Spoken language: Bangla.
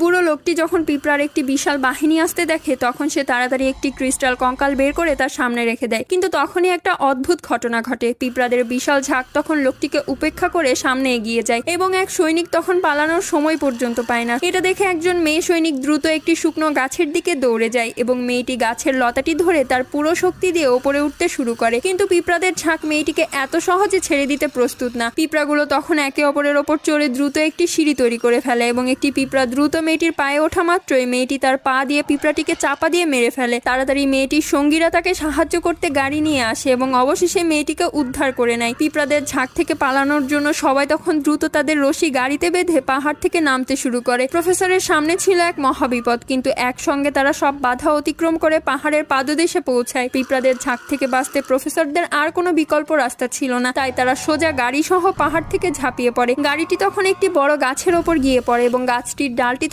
বুড়ো লোকটি যখন পিঁপড়ার একটি বিশাল বাহিনী আসতে দেখে, তখন সে তাড়াতাড়ি একটি ক্রিস্টাল কঙ্কাল বের করে তার সামনে রেখে দেয়। কিন্তু তখনই একটা অদ্ভুত ঘটনা ঘটে। পিঁপড়াদের বিশাল ঝাঁক তখন লোকটিকে উপেক্ষা করে সামনে এগিয়ে যায় এবং এক সৈনিক তখন পালানোর সময় পর্যন্ত পায় না। এটা দেখে একজন মেয়ে সৈনিক দ্রুত একটি শুকনো গাছের দিকে দৌড়ে যায় এবং মেয়েটি গাছের লতাটি ধরে তার পুরো শক্তি দিয়ে ওপরে উঠতে শুরু করে। কিন্তু পিঁপড়াদের ঝাঁক মেয়েটিকে এত সহজে ছেড়ে দিতে প্রস্তুত না। পিঁপড়াগুলো তখন একে অপরের ওপর চড়ে দ্রুত একটি সিঁড়ি তৈরি করে ফেলে এবং একটি পিঁপড়া দ্রুত মেয়েটির পায়ে ওঠা মাত্রই মেয়েটি তার পা দিয়ে পিঁপড়াটিকে চাপা দিয়ে মেরে ফেলে। তাড়াতাড়ি মেয়েটির সঙ্গীরা তাকে সাহায্য করতে গাড়ি নিয়ে আসে এবং অবশেষে মেয়েটিকে উদ্ধার করে নেয়। পিঁপড়াদের ঝাঁক থেকে পালানোর জন্য সবাই তখন দ্রুত তাদের রশি গাড়িতে বেঁধে পাহাড় থেকে নামতে শুরু করে। প্রফেসরের সামনে ছিল এক মহাবিপদ, কিন্তু একসঙ্গে তারা সব বাধা অতিক্রম করে পাহাড়ের পাদদেশে পৌঁছায়। পিঁপড়াদের ঝাঁক থেকে বাঁচতে প্রফেসরদের আর কোনো বিকল্প রাস্তা ছিল না, তাই তারা সোজা গাড়ি সহ পাহাড় থেকে ঝাঁপিয়ে পড়ে। গাড়িটি তখন একটি বড় গাছের ওপর গিয়ে পড়ে এবং গাছটির ডালটি